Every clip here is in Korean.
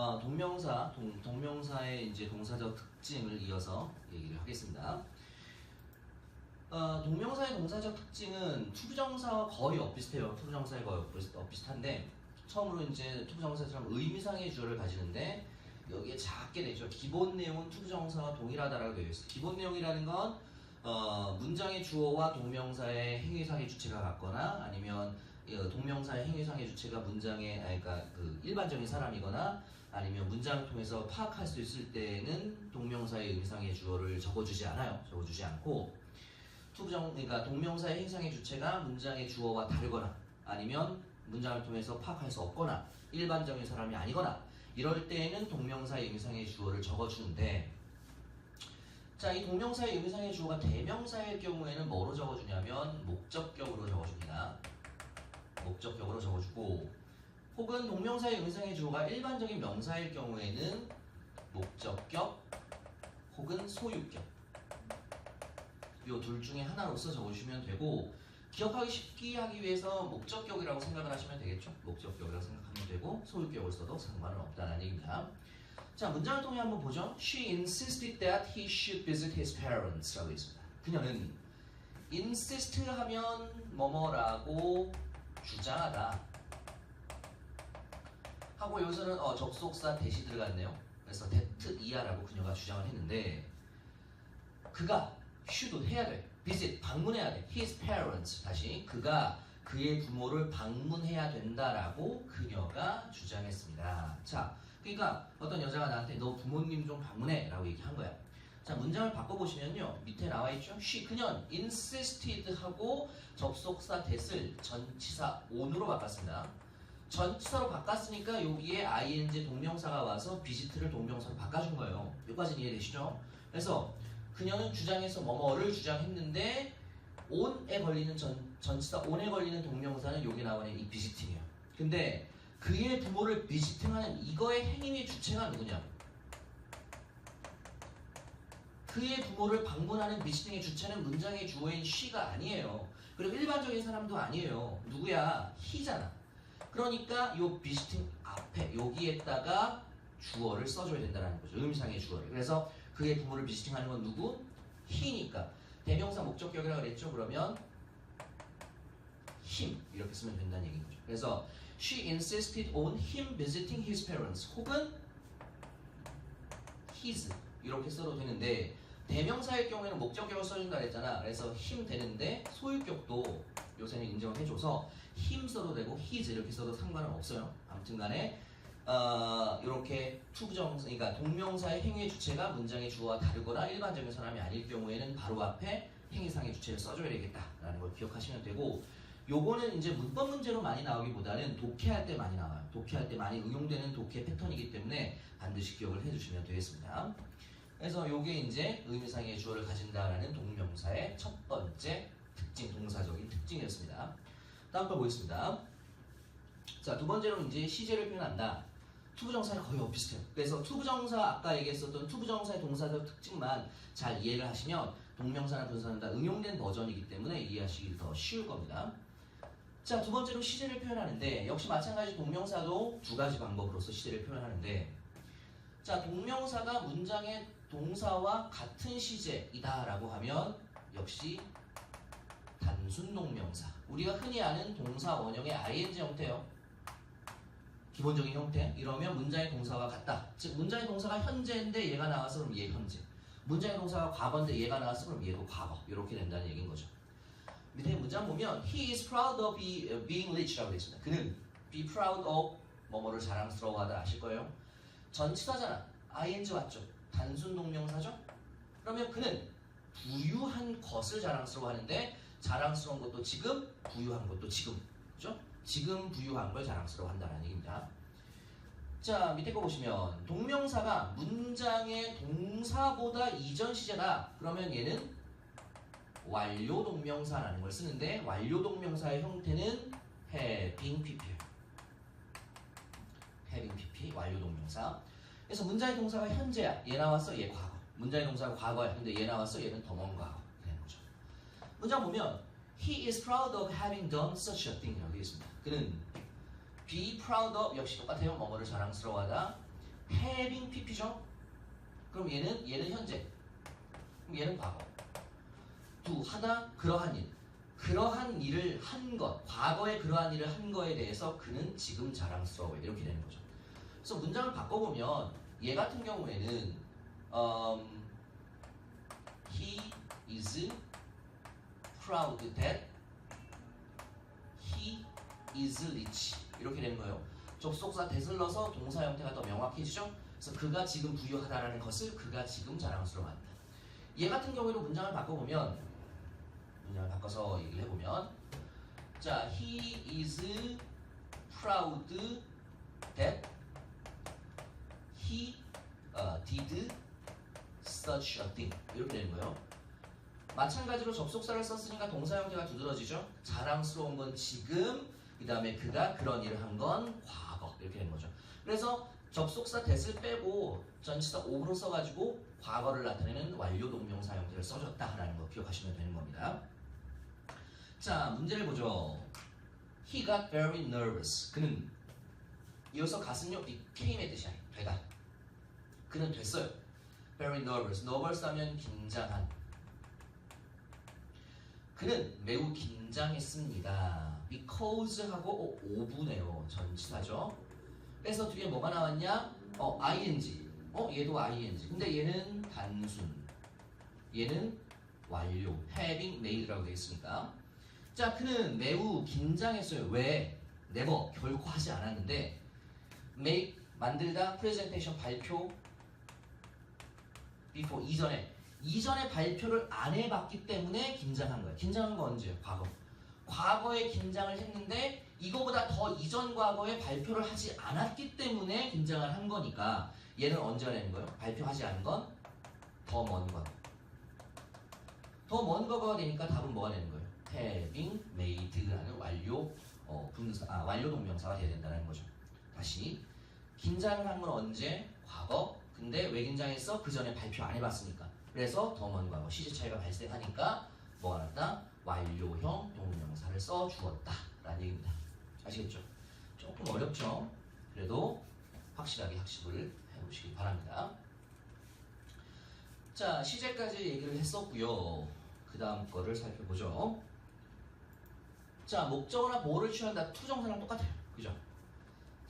어, 동명사, 동, 동명사의 이제 동사적 특징을 이어서 얘기를 하겠습니다. 어, 동명사의 동사적 특징은 투부정사와 거의 엇비슷해요. 투부정사에 거의 엇비슷, 엇비슷한데 처음으로 이제 투부정사처럼 의미상의 주어를 가지는데 여기에 작게 되죠. 기본 내용은 투부정사와 동일하다라고 되어 있어요. 기본 내용이라는 건 어, 문장의 주어와 동명사의 행위상의 주체가 같거나 아니면 어, 동명사의 행위상의 주체가 문장의 아니, 그러니까 그 일반적인 사람이거나 아니면 문장을 통해서 파악할 수 있을 때는 동명사의 의미상의 주어를 적어주지 않아요. 적어주지 않고 투부정 그러니까 동명사의 행위상의 주체가 문장의 주어와 다르거나 아니면 문장을 통해서 파악할 수 없거나 일반적인 사람이 아니거나 이럴 때에는 동명사의 의미상의 주어를 적어주는데 자, 이 동명사의 의미상의 주어가 대명사일 경우에는 뭐로 적어주냐면 목적격으로 적어줍니다. 목적격으로 적어주고 혹은 동명사의 의미상의 주어가 일반적인 명사일 경우에는 목적격 혹은 소유격 요둘 중에 하나로서 적어주시면 되고 기억하기 쉽게 하기 위해서 목적격이라고 생각을 하시면 되겠죠. 목적격이라고 생각하면 되고 소유격을 써도 상관은 없다는 얘기입니다. 자, 문장을 통해 한번 보죠. She insisted that he should visit his parents 라고 있습니다. 그녀는 insist 하면 뭐뭐라고 주장하다 하고 여기서는 어, 접속사 대시 들어갔네요. 그래서 that 이하라고 그녀가 주장을 했는데 그가 should 해야 돼. visit 방문해야 돼. his parents 다시 그가 그의 부모를 방문해야 된다라고 그녀가 주장했습니다. 자, 그러니까 어떤 여자가 나한테 너 부모님 좀 방문해라고 얘기한 거야. 자, 문장을 바꿔보시면요. 밑에 나와 있죠. she 그녀는 insisted 하고 접속사 that을 전치사 on으로 바꿨습니다. 전치사로 바꿨으니까 여기에 ing 동명사가 와서 visit를 동명사로 바꿔준 거예요. 여기까지 이해되시죠? 그래서 그녀는 주장해서 뭐뭐를 주장했는데 on에 걸리는 전, 전치사 on에 걸리는 동명사는 여기 나오는 이 visiting이에요. 근데 그의 부모를 비지팅하는 이거의 행위의 주체가 누구냐? 그의 부모를 방문하는 비지팅의 주체는 문장의 주어인 she가 아니에요. 그리고 일반적인 사람도 아니에요. 누구야? he잖아. 그러니까 요 비지팅 앞에 여기에다가 주어를 써줘야 된다는 거죠. 의미상의 주어를. 그래서 그의 부모를 비지팅하는 건 누구? he니까 대명사 목적격이라고 그랬죠. 그러면 him 이렇게 쓰면 된다는 얘기인 거죠. 그래서 she insisted on him visiting his parents 혹은 his 이렇게 써도 되는데 대명사일 경우에는 목적격을 써준다 그랬잖아. 그래서 him 되는데 소유격도 요새는 인정을 해줘서 him 써도 되고 his 이렇게 써도 상관은 없어요. 아무튼 간에 어, 이렇게 투부정 그러니까 동명사의 행위의 주체가 문장의 주어와 다르거나 일반적인 사람이 아닐 경우에는 바로 앞에 행위상의 주체를 써줘야 되겠다라는 걸 기억하시면 되고 요거는 이제 문법 문제로 많이 나오기보다는 독해할 때 많이 나와요. 독해할 때 많이 응용되는 독해 패턴이기 때문에 반드시 기억을 해주시면 되겠습니다. 그래서 요게 이제 의미상의 주어를 가진다라는 동명사의 첫 번째 특징, 동사적인 특징이었습니다. 다음 거 보겠습니다. 자, 두 번째로 이제 시제를 표현한다. 투부정사는 거의 엇비슷해요. 그래서 투부정사 아까 얘기했었던 투부정사의 동사적 특징만 잘 이해를 하시면 동명사나 분사는 다 응용된 버전이기 때문에 이해하시기 더 쉬울 겁니다. 자, 두 번째로 시제를 표현하는데 역시 마찬가지 동명사도 두 가지 방법으로서 시제를 표현하는데 자, 동명사가 문장의 동사와 같은 시제이다라고 하면 역시 단순 동명사. 우리가 흔히 아는 동사 원형의 ing 형태요. 기본적인 형태. 이러면 문장의 동사와 같다. 즉 문장의 동사가 현재인데 얘가 나와서 그럼 얘 현재. 문장의 동사가 과거인데 얘가 나와서 그럼 얘도 과거. 이렇게 된다는 얘기인 거죠. 밑에 문장 보면 he is proud of be, being rich라고 되어 있습니다. 그는 be proud of 뭐뭐를 자랑스러워하다 아실 거예요. 전치사잖아. ing 왔죠. 단순 동명사죠. 그러면 그는 부유한 것을 자랑스러워하는데 자랑스러운 것도 지금, 부유한 것도 지금. 그죠? 지금 부유한 걸 자랑스러워한다는 얘기입니다. 자, 밑에 거 보시면 동명사가 문장의 동사보다 이전 시제다. 그러면 얘는 완료 동명사라는 걸 쓰는데 완료 동명사의 형태는 having pp예요. having pp 완료 동명사. 그래서 문장의 동사가 현재야. 얘 나왔어. 얘 과거. 문장의 동사가 과거야. 근데 얘 나왔어. 얘는 더먼 과거. 되는 거죠. 문장 보면 He is proud of having done such a thing 되어 있습니다. 그는 be proud of 역시 똑같아요. 뭐뭐를 자랑스러워하다. having pp죠. 그럼 얘는 얘는 현재. 그럼 얘는 과거. 두 하다 그러한 일. 그러한 일을 한 것, 과거에 그러한 일을 한 거에 대해서 그는 지금 자랑스러워 이렇게 되는 거죠. 그래서 문장을 바꿔보면 얘 같은 경우에는 um, he is proud that he is rich 이렇게 되는 거예요. 접속사 대을 넣어서 동사 형태가 더 명확해지죠. 그래서 그가 지금 부유하다라는 것을 그가 지금 자랑스러워한다. 얘 같은 경우에도 문장을 바꿔보면 문장을 바꿔서 얘기를 해보면 자 he is proud that he uh, did such a thing 이렇게 되는 거예요. 마찬가지로 접속사를 썼으니까 동사 형태가 두드러지죠. 자랑스러운 건 지금, 그 다음에 그가 그런 일을 한 건 과거 이렇게 되는 거죠. 그래서 접속사 that을 빼고 전치사 of로 써가지고 과거를 나타내는 완료 동명사 형태를 써줬다라는 거 기억하시면 되는 겁니다. 자, 문제를 보죠. He got very nervous. 그는 이어서 가슴요 became의 뜻이 아니에요. 되다. 그는 됐어요. very nervous. nervous 하면 긴장한. 그는 매우 긴장했습니다. because 하고 어, 오브네요. 전치사죠. 그래서 뒤에 뭐가 나왔냐? 어, ing. 어, 얘도 ing. 근데 얘는 단순. 얘는 완료. having made라고 되어 있습니다. 자, 그는 매우 긴장했어요. 왜? never. 결코 하지 않았는데 make 만들다 presentation 발표 before 이전에 이전에 발표를 안 해봤기 때문에 긴장한 거예요. 긴장한 건 언제예요? 과거. 과거에 긴장을 했는데 이거보다 더 이전 과거에 발표를 하지 않았기 때문에 긴장을 한 거니까 얘는 언제 내는 거예요? 발표하지 않은 건 더먼 과거. 더먼 과거가 되니까 답은 뭐가 되는 거예요? having made라는 완료 어, 분사, 아, 완료 동명사가 돼야 된다는 거죠. 다시 긴장을 한 건 언제? 과거. 근데 왜 긴장했어? 그 전에 발표 안 해봤으니까. 그래서 더먼 과거 시제 차이가 발생하니까 뭐가 났다? 완료형 동명사를 써 주었다 라는 얘기입니다. 아시겠죠? 조금 어렵죠? 그래도 확실하게 학습을 해보시기 바랍니다. 자, 시제까지 얘기를 했었고요. 그 다음 거를 살펴보죠. 자, 목적어나 보호를 취한다. 투정사랑 똑같아요. 그죠?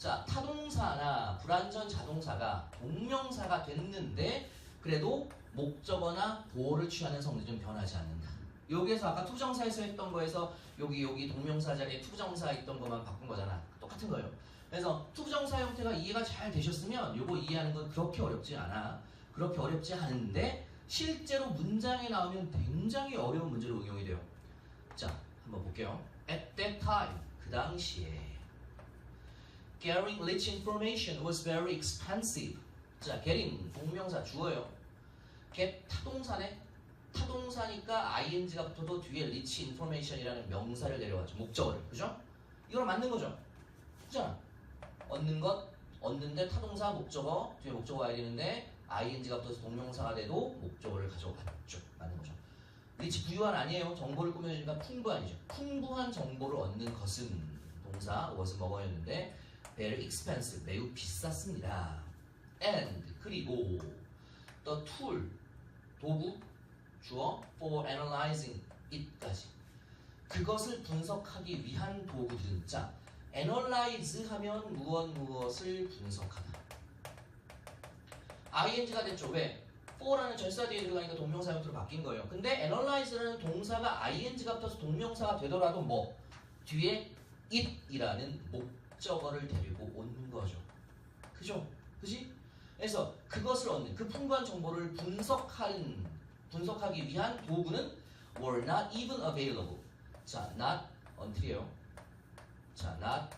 자, 타동사나 불완전 자동사가 동명사가 됐는데 그래도 목적어나 보호를 취하는 성질은 변하지 않는다. 여기에서 아까 투정사에서 했던 거에서 여기 여기 동명사 자리에 투정사 있던 것만 바꾼 거잖아. 똑같은 거예요. 그래서 투정사 형태가 이해가 잘 되셨으면 요거 이해하는 건 그렇게 어렵지 않아. 그렇게 어렵지 않은데 실제로 문장에 나오면 굉장히 어려운 문제로 응용이 돼요. 자, 한번 볼게요. At that time, 그 당시에 Getting rich information was very expensive. 자, getting 동명사 주어요. get 타동사네. 타동사니까 ing가 붙어도 뒤에 rich information이라는 명사를 내려가죠. 목적어를. 그죠? 이거랑 맞는 거죠. 그잖아. 얻는 것, 얻는데 타동사 목적어, 뒤에 목적어 와야 되는데 ing가 붙어서 동명사가 돼도 목적어를 가져갔죠. 맞는 거죠. rich 부유한 아니에요. 정보를 꾸며주니까 풍부한이죠. 풍부한 정보를 얻는 것은 동사 was 먹어였는데 very expensive 매우 비쌌습니다. and 그리고 the tool 도구 주어 for analyzing it까지. 그것을 분석하기 위한 도구들은 자 analyze 하면 무엇 무엇을 분석하다. ing가 됐죠. 왜? for라는 절사 뒤에 들어가니까 동명사 형태로 바뀐 거예요. 근데 analyze라는 동사가 ing가 붙어서 동명사가 되더라도 뭐? 뒤에 it이라는 목 적어를 데리고 오는 거죠 그죠? 그지? 그래서 그것을 얻는 그 풍부한 정보를 분석하는 분석하기 위한 도구는 were not even available. 자, not until이에요. 자, not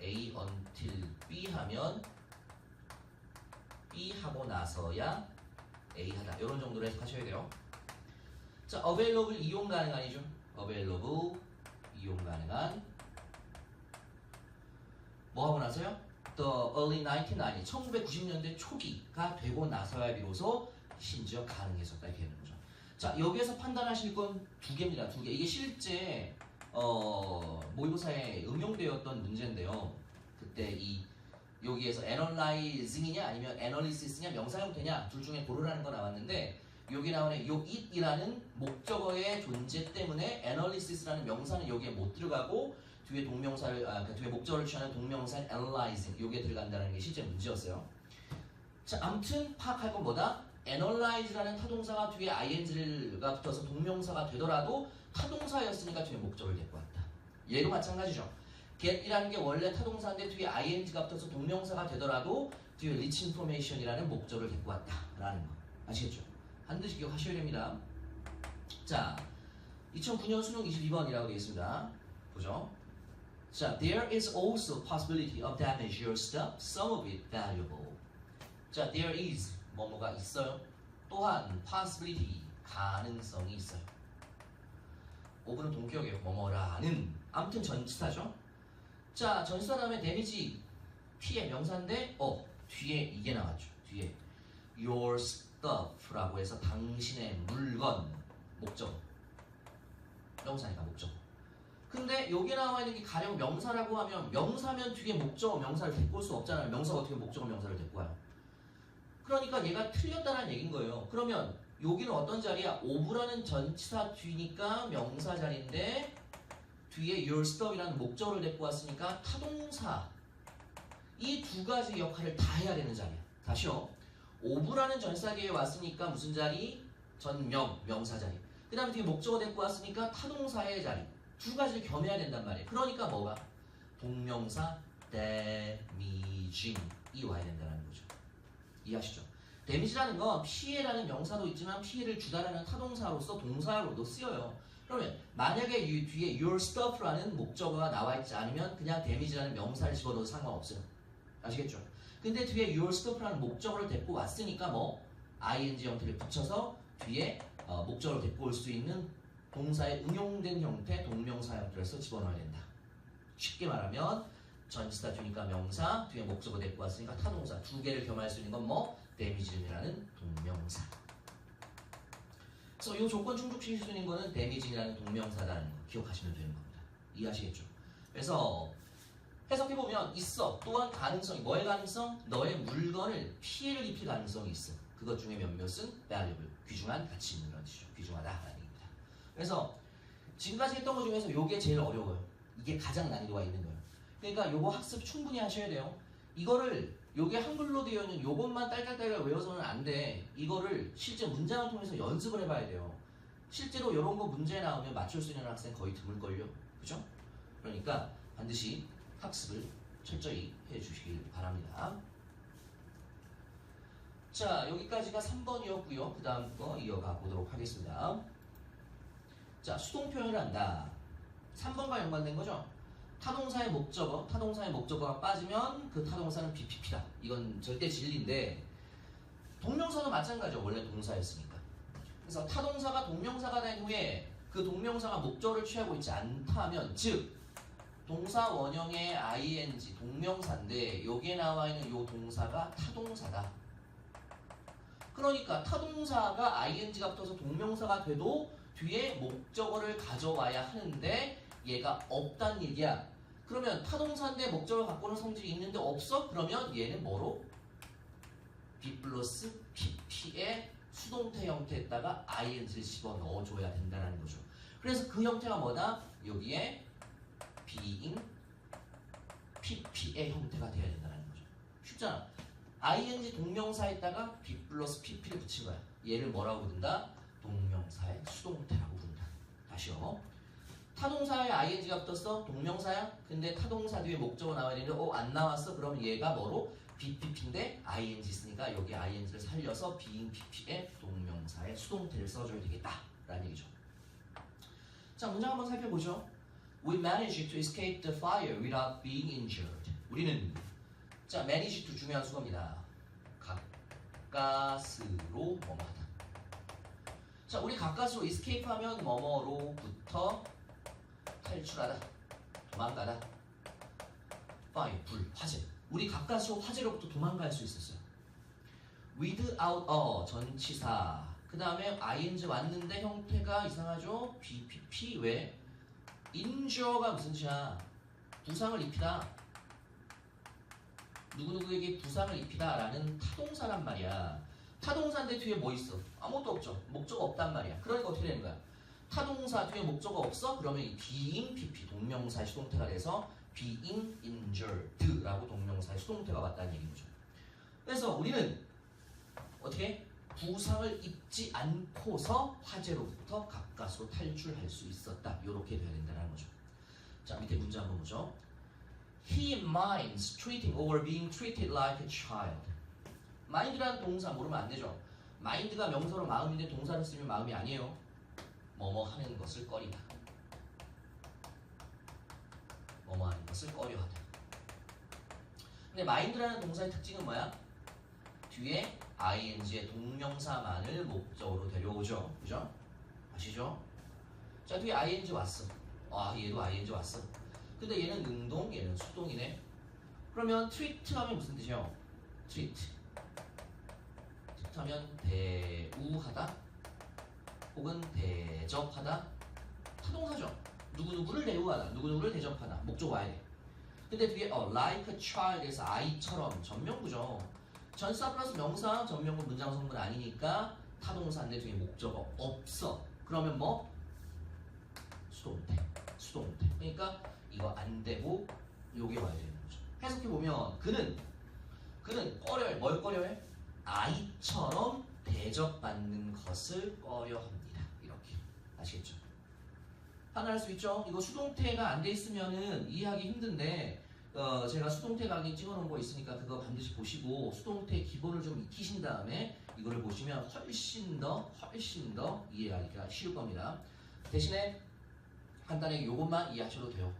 A until B 하면 B 하고 나서야 A 하다. 이런 정도로 해석하셔야 돼요. 자, available 이용 가능한이죠. available 이용 가능한 뭐 하고 나서요? The early 1990, 1990년대 초기가 되고 나서야 비로소 심지어 가능해졌다 이렇게 되는 거죠. 자 여기에서 판단하실 건 두 개입니다. 두 개. 이게 실제 어, 모의고사에 응용되었던 문제인데요. 그때 이 여기에서 analyzing이냐 아니면 analysis냐 명사 형태냐 둘 중에 고르라는 거 나왔는데 여기 나오는 요 it이라는 목적어의 존재 때문에 analysis라는 명사는 여기에 못 들어가고 뒤에 동명사를 아, 그 뒤에 목적어를 취하는 동명사 analyzing 요게 들어간다는 게 실제 문제였어요. 자, 아무튼 파악할 건 뭐다? analyze라는 타동사가 뒤에 ing가 붙어서 동명사가 되더라도 타동사였으니까 뒤에 목적을 데리고 왔다. 얘도 마찬가지죠. get이라는 게 원래 타동사인데 뒤에 ing가 붙어서 동명사가 되더라도 뒤에 rich information이라는 목적을 데리고 왔다라는 거 아시겠죠? 반드시 기억하셔야 됩니다. 자, 2009년 수능 22번이라고 되어 있습니다. 보죠. 자, there is also possibility of damage your stuff, some of it valuable. 자, there is 뭐뭐가 있어요. 또한 possibility 가능성이 있어요. 5분은 동격이에요. 뭐뭐라는 아무튼 전치사죠. 자, 전치사 다음에 데미지 피해 명사인데 어 뒤에 이게 나왔죠. 뒤에 your stuff라고 해서 당신의 물건 목적 명사니까 목적. 근데 여기 나와 있는 게 가령 명사라고 하면 명사면 뒤에 목적어 명사를 데리고 올 수 없잖아요. 명사가 어떻게 목적어 명사를 데리고 와요? 그러니까 얘가 틀렸다는 얘긴 거예요. 그러면 여기는 어떤 자리야? 오브라는 전치사 뒤니까 명사 자리인데 뒤에 your stuff이라는 목적어를 데리고 왔으니까 타동사 이 두 가지 역할을 다 해야 되는 자리야. 다시요. 오브라는 전사계에 왔으니까 무슨 자리? 전명, 명사 자리. 그 다음에 뒤에 목적어 데리고 왔으니까 타동사의 자리. 두 가지를 겸해야 된단 말이에요. 그러니까 뭐가? 동명사 damaging이 와야 된다는 거죠. 이해하시죠? 데미지라는 건 피해라는 명사도 있지만 피해를 주다라는 타동사로서 동사로도 쓰여요. 그러면 만약에 이 뒤에 your stuff라는 목적어가 나와 있지 않으면 그냥 데미지라는 명사를 집어넣어도 상관없어요. 아시겠죠? 근데 뒤에 your stuff라는 목적어를 데리고 왔으니까 뭐 ing 형태를 붙여서 뒤에 어, 목적어를 데리고 올 수 있는 동사의 응용된 형태 동명사 형태로서 집어넣어야 된다. 쉽게 말하면 전치사 뒤니까 명사 뒤에 목적어 데리고 왔으니까 타동사 두 개를 겸할 수 있는 건 뭐 데미지이라는 동명사. 그래서 이 조건 충족시킬 수 있는 거는 데미지라는 동명사라는 거 기억하시면 되는 겁니다. 이해하시겠죠? 그래서 해석해 보면 있어 또한 가능성이 뭐의 가능성? 너의 물건을 피해를 입힐 가능성이 있어. 그것 중에 몇몇은 valuable 귀중한 가치 있는. 귀중하다라는 얘기입니다. 그래서 지금까지 했던 것 중에서 이게 제일 어려워요. 이게 가장 난이도가 있는 거예요. 그러니까 요거 학습 충분히 하셔야 돼요. 이거를 요게 한글로 되어 있는 요것만 딸딸딸 외워서는 안 돼. 이거를 실제 문장을 통해서 연습을 해봐야 돼요. 실제로 이런 거 문제 나오면 맞출 수 있는 학생 거의 드물걸요. 그죠? 그러니까 반드시 학습을 철저히 해주시길 바랍니다. 자, 여기까지가 3번이었고요. 그 다음 거 이어가 보도록 하겠습니다. 자, 수동 표현을 한다. 3번과 연관된 거죠? 타동사의 목적어, 타동사의 목적어가 빠지면 그 타동사는 BPP다. 이건 절대 진리인데 동명사도 마찬가지죠. 원래 동사였으니까. 그래서 타동사가 동명사가 된 후에 그 동명사가 목적어를 취하고 있지 않다면 즉 동사 원형의 ing 동명사인데 여기에 나와 있는 요 동사가 타동사다. 그러니까 타동사가 ing가 붙어서 동명사가 돼도 뒤에 목적어를 가져와야 하는데 얘가 없단 얘기야. 그러면 타동사인데 목적을 갖고는 성질이 있는데 없어? 그러면 얘는 뭐로? B 플러스 PP의 수동태 형태에다가 ing를 집어 넣어줘야 된다는 거죠. 그래서 그 형태가 뭐다? 여기에 being PP의 형태가 돼야 된다는 거죠. 쉽잖아. ing 동명사에다가 B 플러스 PP를 붙인 거야. 얘를 뭐라고 부른다? 동명사의 수동태라고 부른다. 다시요. 타동사에 ing가 붙었어? 동명사야? 근데 타동사 뒤에 목적어 나와야 되는데 어? 안 나왔어? 그럼 얘가 뭐로? BPP인데 ing 쓰니까 여기 ing를 살려서 being PP의 동명사의 수동태를 써줘야 되겠다 라는 얘기죠. 자 문장 한번 살펴보죠. We managed to escape the fire without being injured. 우리는 자 manage to 중요한 수거입니다. 가까스로 뭐뭐하다. 자 우리 가까스로 escape 하면 뭐뭐로부터 탈출하다, 도망가다. fire 불 화재. 우리 가까스로 화재로부터 도망갈 수 있었어요. without a 전치사. 그 다음에 ing 왔는데 형태가 이상하죠? bpp 왜? injure가 무슨 뜻이야? 부상을 입히다. 누구누구에게 부상을 입히다라는 타동사란 말이야. 타동사인데 뒤에 뭐 있어? 아무것도 없죠. 목적 없단 말이야. 그러니까 어떻게 되는 거야? 타동사 뒤에 목적어 없어? 그러면 이 being pp 동명사의 수동태가 돼서 being injured라고 동명사의 수동태가 왔다는 얘기인 거죠. 그래서 우리는 어떻게 부상을 입지 않고서 화재로부터 가까스로 탈출할 수 있었다. 이렇게 돼야 된다는 거죠. 자 밑에 문제 한번 보죠. He minds treating or being treated like a child. Mind라는 동사 모르면 안 되죠. mind가 명사로 마음인데 동사를 쓰면 마음이 아니에요. 뭐뭐 하는 것을 꺼리다. 뭐뭐 하는 것을 꺼려하다. 근데 mind라는 동사의 특징은 뭐야? 뒤에 ing의 동명사만을 목적으로 데려오죠. 그죠? 아시죠? 자, 뒤에 ing 왔어. 아, 얘도 ing 왔어. 근데 얘는 능동, 얘는 수동이네. 그러면 treat 하면 무슨 뜻이에요? treat 하면 대우하다 혹은 대접하다 타동사죠. 누구누구를 대우하다, 누구누구를 대접하다. 목적 와야 돼. 근데 뒤에 어, like a child에서 아이처럼 전명구죠. 전사 플러스 명사 전명구 문장 성분 아니니까 타동사인데 뒤에 목적어 없어. 그러면 뭐? 수동태. 수동태. 그러니까 이거 안 되고 요게 와야 되는 거죠. 해석해 보면 그는 그는 꺼려해. 뭘 꺼려해? 아이처럼 대접받는 것을 꺼려합니다. 이렇게 아시겠죠? 하나 할 수 있죠? 이거 수동태가 안 돼 있으면은 이해하기 힘든데 어, 제가 수동태 강의 찍어놓은 거 있으니까 그거 반드시 보시고 수동태 기본을 좀 익히신 다음에 이거를 보시면 훨씬 더 훨씬 더 이해하기가 쉬울 겁니다. 대신에 간단하게 이것만 이해하셔도 돼요.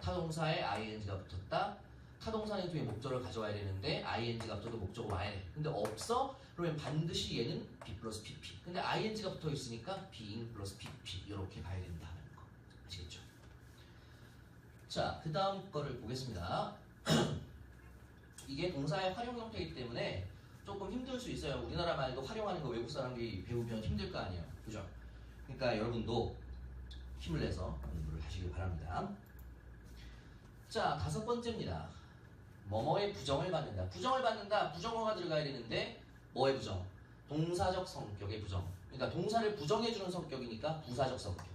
타동사에 ing가 붙었다. 타동사는 뒤에 목적을 가져와야 되는데 ing가 붙어도 목적어 와야 돼. 근데 없어? 그러면 반드시 얘는 b 플러스 pp. 근데 ing가 붙어 있으니까 being 플러스 pp 이렇게 가야 된다는 거. 아시겠죠? 자, 그 다음 거를 보겠습니다. 이게 동사의 활용 형태이기 때문에 조금 힘들 수 있어요. 우리나라 말도 활용하는 거 외국 사람들이 배우면 힘들 거 아니에요. 그죠? 그러니까 여러분도 힘을 내서 공부를 하시길 바랍니다. 자, 다섯 번째입니다. 뭐뭐의 부정을 받는다. 부정을 받는다. 부정어가 들어가야 되는데 뭐의 부정? 동사적 성격의 부정. 그러니까 동사를 부정해주는 성격이니까 부사적 성격.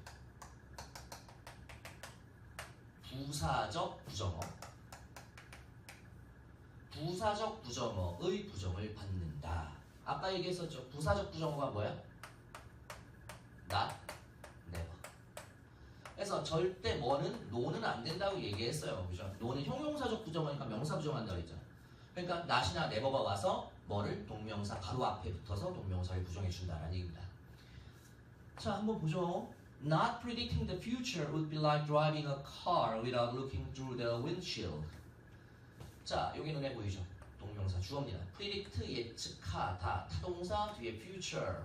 부사적 부정어. 부사적 부정어의 부정을 받는다. 아까 얘기했었죠. 부사적 부정어가 뭐야? never. 그래서 절대 뭐는 노는 안 된다고 얘기했어요. 그죠? 노는 형용사적 부정어니까 명사 부정한다고 했잖아. 그러니까 not이나 never가 와서 뭐를 동명사 바로 앞에 붙어서 동명사를 부정해 준다라는 얘기입니다. 자, 한번 보죠. Not predicting the future would be like driving a car without looking through the windshield. 자, 여기 눈에 보이죠? 동명사 주어입니다. predict 예측하다. 타동사 뒤에 future.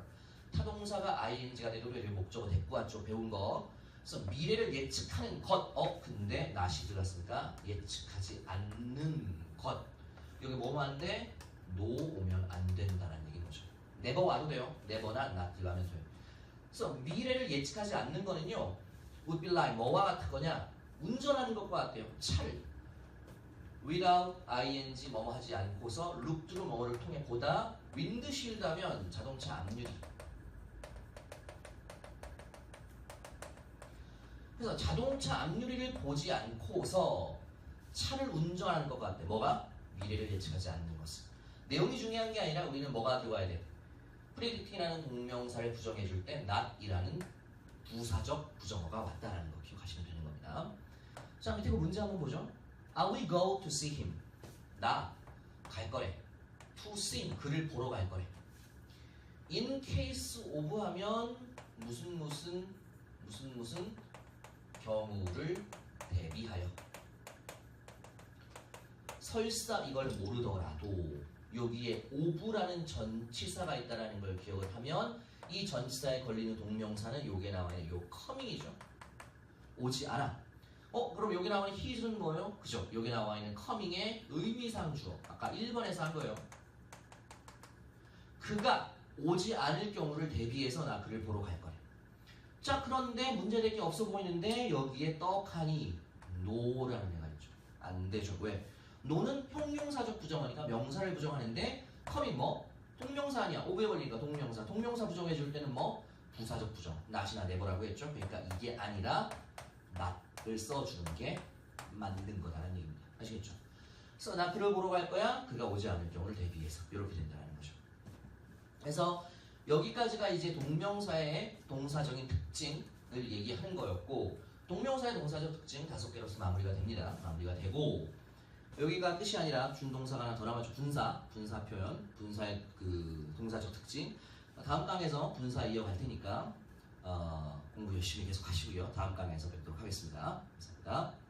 타동사가 ing가 되게 목적어 대꾸 왔죠. 배운 거. 그래서 미래를 예측하는 것. 어, 근데 not이 들어갔으니까 예측하지 않는 것. 여기 뭐만 안 돼? no 오면 안 된다는 얘기인 거죠. never 와도 돼요. never나 not 들어가면 돼요. 그래서 미래를 예측하지 않는 거는요. would be like 뭐와 같은 거냐? 운전하는 것과 같아요. 차를 without ing 뭐뭐 하지 않고서 look through 뭐뭐를 통해 보다 윈드실드 하면 자동차 앞유 그래서 자동차 앞유리를 보지 않고서 차를 운전하는 것 같아. 뭐가? 미래를 예측하지 않는 것은. 내용이 중요한 게 아니라 우리는 뭐가 들어와야 돼? predicting이라는 동명사를 부정해 줄 때 not이라는 부사적 부정어가 왔다라는 거 기억하시면 되는 겁니다. 자 밑에 그 문제 한번 보죠. I will go to see him. 나 갈 거래. To see him. 그를 보러 갈 거래. In case of 하면 무슨 무슨 무슨 무슨 경우를 대비하여. 설사 이걸 모르더라도 여기에 of라는 전치사가 있다라는 걸 기억을 하면 이 전치사에 걸리는 동명사는 요게 나와요. 요 coming이죠. 오지 않아. 어, 그럼 여기 있는 his은 뭐예요? 그죠? 여기 나와 있는 coming의 의미상 주어. 아까 1번에서 한 거예요. 그가 오지 않을 경우를 대비해서 나 그를 보러 갈 거래. 자, 그런데 문제될 게 없어 보이는데 여기에 떡하니 no라는 애가 있죠. 안 되죠. 왜? 노는 형용사적 부정하니까 명사를 부정하는데 컴이 뭐? 동명사 아니야. 오브에 걸리니까 동명사. 동명사 부정해 줄 때는 뭐? 부사적 부정. not이나 never라고 했죠. 그러니까 이게 아니라 not을 써주는 게 맞는 거다라는 얘기입니다. 아시겠죠? 그래서 나 그를 보러 갈 거야. 그가 오지 않을 경우를 대비해서 이렇게 된다는 거죠. 그래서 여기까지가 이제 동명사의 동사적인 특징을 얘기한 거였고 동명사의 동사적 특징 다섯 개로서 마무리가 됩니다. 마무리가 되고 여기가 끝이 아니라 준동사가 하나 더 남았죠. 분사, 분사 표현, 분사의 그 동사적 특징. 다음 강에서 분사 이어갈 테니까 어, 공부 열심히 계속 하시고요. 다음 강에서 뵙도록 하겠습니다. 감사합니다.